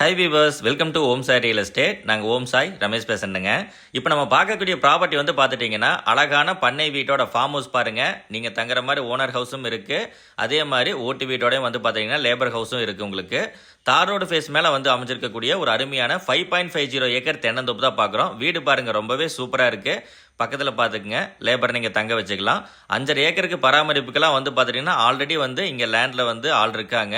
Hi viewers welcome to Om Sai real estate நாங்கள் ஓம் சாய் ரமேஷ் பேசுகிறேங்க இப்போ நம்ம பார்க்கக்கூடிய ப்ராப்பர்ட்டி வந்து பார்த்துட்டிங்கன்னா அழகான பண்ணை வீட்டோட ஃபார்ம் ஹவுஸ் பாருங்கள் நீங்கள் தங்குற மாதிரி ஓனர் ஹவுஸும் இருக்குது அதே மாதிரி ஓட்டு வீட்டோடையும் வந்து பார்த்தீங்கன்னா லேபர் ஹவுஸும் இருக்குது உங்களுக்கு. தார் ரோடு ஃபேஸ் மேலே வந்து அமைஞ்சிருக்கக்கூடிய ஒரு அருமையான five point five zero acre தென்னந்தோப்பு தான் பார்க்குறோம். வீடு பாருங்கள் ரொம்பவே சூப்பராக இருக்குது பக்கத்தில் பார்த்துக்குங்க. லேபர் நீங்கள் தங்க வச்சுக்கலாம். அஞ்சரை ஏக்கருக்கு பராமரிப்புக்கெல்லாம் வந்து பார்த்துட்டிங்கன்னா ஆல்ரெடி வந்து இங்கே லேண்டில் வந்து ஆள் இருக்காங்க.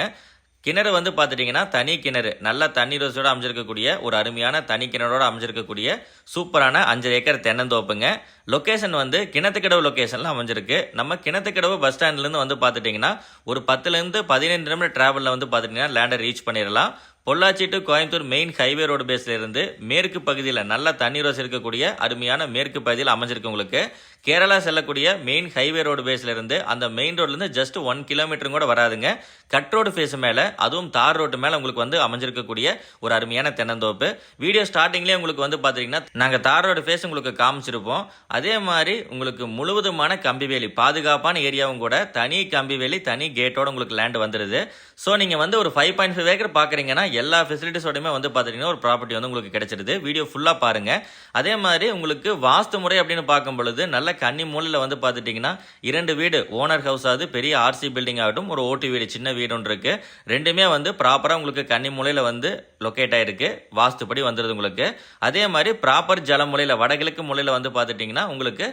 கிணறு வந்து பார்த்துட்டிங்கன்னா தனி கிணறு. நல்ல தண்ணி ரோசோடு அமைஞ்சிருக்கக்கூடிய ஒரு அருமையான தனி கிணறோடு அமைஞ்சிருக்கக்கூடிய சூப்பரான அஞ்சு ஏக்கர் தென்னந்தோப்புங்க. லொக்கேஷன் வந்து கிணத்துக்கடவு லொக்கேஷனில் அமைஞ்சிருக்கு. நம்ம கிணத்துக்கடவு பஸ் ஸ்டாண்ட்லேருந்து வந்து பார்த்துட்டிங்கன்னா ஒரு பத்துலேருந்து பதினைந்து நிமிடம் ட்ராவலில் வந்து பார்த்துட்டிங்கன்னா லேண்டை ரீச் பண்ணிடலாம். Pollachi to Coimbatore main highway road பேஸில் இருந்து மேற்கு பகுதியில் நல்ல தண்ணீர் வசதி இருக்கக்கூடிய அருமையான மேற்கு பகுதியில் அமைஞ்சிருக்கு உங்களுக்கு. கேரளா செல்லக்கூடிய மெயின் ஹைவே ரோடு பேஸில் இருந்து அந்த மெயின் ரோட்லேருந்து ஜஸ்ட் ஒன் கிலோமீட்டரும் கூட வராதுங்க. கட் ரோடு ஃபேஸ் மேலே அதுவும் தார் ரோட்டு மேலே உங்களுக்கு வந்து அமைஞ்சிருக்கக்கூடிய ஒரு அருமையான தென்னந்தோப்பு. வீடியோ ஸ்டார்டிங்லேயே உங்களுக்கு வந்து பார்த்தீங்கன்னா நாங்கள் தார் ரோடு ஃபேஸ் உங்களுக்கு காமிச்சிருப்போம். அதே மாதிரி உங்களுக்கு முழுவதுமான கம்பிவேலி பாதுகாப்பான ஏரியாவும் கூட தனி கம்பிவேலி தனி கேட்டோட உங்களுக்கு லேண்ட் வந்துடுது ஸோ நீங்கள் வந்து ஒரு ஃபைவ் பாயிண்ட் ஃபைவ் ஏக்கர் பார்க்குறீங்கன்னா எல்லா ஃபெசிலிட்டிஸோடையுமே வந்து பார்த்துட்டிங்கன்னா ஒரு ப்ராப்பர்ட்டி வந்து உங்களுக்கு கிடைச்சிருது. வீடியோ ஃபுல்லாக பாருங்கள் அதே மாதிரி உங்களுக்கு வாஸ்து முறை அப்படின்னு பார்க்கும் பொழுது நல்ல கன்னி மூலையில் வந்து பார்த்துட்டிங்கன்னா இரண்டு வீடு ஓனர் ஹவுஸ் ஆகுது பெரிய ஆர்சி பில்டிங் ஆகட்டும் ஒரு ஓட்டு வீடு சின்ன வீடு ஒன்று இருக்குது ரெண்டுமே வந்து ப்ராப்பராக உங்களுக்கு கன்னி மூலையில் வந்து லொக்கேட் ஆகிருக்கு வாஸ்துப்படி வந்துடுது உங்களுக்கு. அதே மாதிரி ப்ராப்பர் ஜல மூலையில் வடகிழக்கு மூலையில் வந்து பார்த்துட்டிங்கன்னா உங்களுக்கு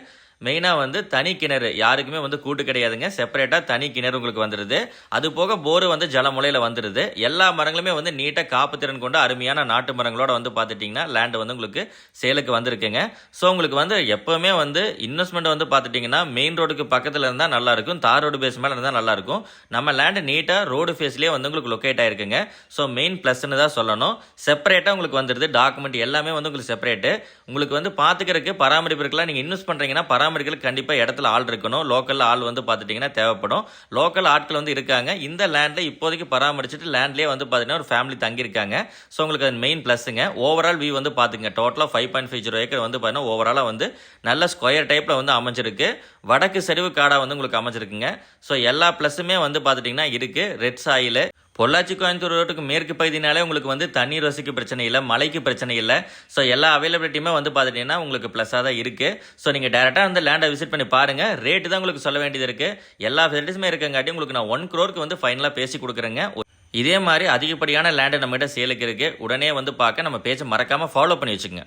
மெயினாக வந்து தனி கிணறு. யாருக்குமே வந்து கூட்டு கிடையாதுங்க. செப்பரேட்டாக தனி கிணறு உங்களுக்கு வந்துடுது அது போக போரு வந்து ஜலமுலையில் வந்துடுது எல்லா மரங்களுமே வந்து நீட்டாக காப்பு திறன் கொண்ட அருமையான நாட்டு மரங்களோட வந்து பார்த்துட்டிங்கன்னா லேண்டு வந்து உங்களுக்கு சேலுக்கு வந்திருக்குங்க. ஸோ உங்களுக்கு வந்து எப்போவுமே வந்து இன்வெஸ்ட்மெண்ட் வந்து பார்த்துட்டிங்கன்னா மெயின் ரோடுக்கு பக்கத்தில் இருந்தால் நல்லாயிருக்கும் தார் ரோடு பேஸ் மேலே இருந்தால் நல்லாயிருக்கும் நம்ம லேண்டு நீட்டாக ரோடு ஃபேஸ்லேயே வந்து உங்களுக்கு லொக்கேட் ஆகிருக்குங்க ஸோ மெயின் ப்ளஸ்ன்னு தான் சொல்லணும். செப்பரேட்டாக உங்களுக்கு வந்துடுது டாக்குமெண்ட் எல்லாமே வந்து உங்களுக்கு செப்பரேட்டு உங்களுக்கு வந்து பார்த்துக்கிறதுக்கு பராமரிப்பிற்கெல்லாம் நீங்கள் இன்வெஸ்ட் பண்ணுறீங்கன்னா பராமரிக்கிறதுக்கு கண்டிப்பாக இடத்துல ஆள் இருக்கணும். லோக்கலில் ஆள் வந்து பார்த்துட்டிங்கன்னா தேவைப்படும். லோக்கல் ஆட்கள் வந்து இருக்காங்க. இந்த லேண்டில் இப்போதைக்கு பராமரிச்சுட்டு லேண்ட்லேயே வந்து பார்த்தீங்கன்னா ஒரு ஃபேமிலி தங்கியிருக்காங்க. ஸோ உங்களுக்கு அது மெயின் ப்ளஸ்ஸுங்க ஓவரால் வியூ வந்து பார்த்துங்க டோட்டலாக five point five zero acre வந்து பார்த்தீங்கன்னா ஓவராலாக வந்து நல்ல ஸ்கொயர் டைப்பில் வந்து அமைஞ்சிருக்கு. வடக்கு செறிவு காடாக வந்து உங்களுக்கு அமைஞ்சிருக்குங்க. ஸோ எல்லா ப்ளஸ்ஸுமே வந்து பார்த்துட்டிங்கன்னா இருக்குது ரெட் சாயில் பொள்ளாச்சி கோயம்புத்தூர் ரோட்டுக்கு மேற்கு பகுதினாலே உங்களுக்கு வந்து தண்ணீர் வசதிக்கு பிரச்சனை இல்லை மழைக்கு பிரச்சனை இல்லை. ஸோ எல்லா அவைலபிலிட்டியுமே வந்து பார்த்துட்டிங்கன்னா உங்களுக்கு ப்ளஸ்ஸாக தான் இருக்குது ஸோ நீங்கள் டேரெக்டாக வந்து லேண்டை விசிட் பண்ணி பாருங்கள் ரேட்டு தான் உங்களுக்கு சொல்ல வேண்டியது இருக்குது எல்லா ஃபெசிலிட்டிஸுமே இருக்கங்காட்டி உங்களுக்கு நான் ஒன் க்ரோருக்கு வந்து ஃபைனலாக பேசி கொடுக்குறேங்க. இதே மாதிரி அதிகப்படியான லேண்டு நம்மகிட்ட சேலுக்கு இருக்குது உடனே வந்து பார்க்க நம்ம பேச்சை மறக்காமல் ஃபாலோ பண்ணி வச்சுக்கோங்க.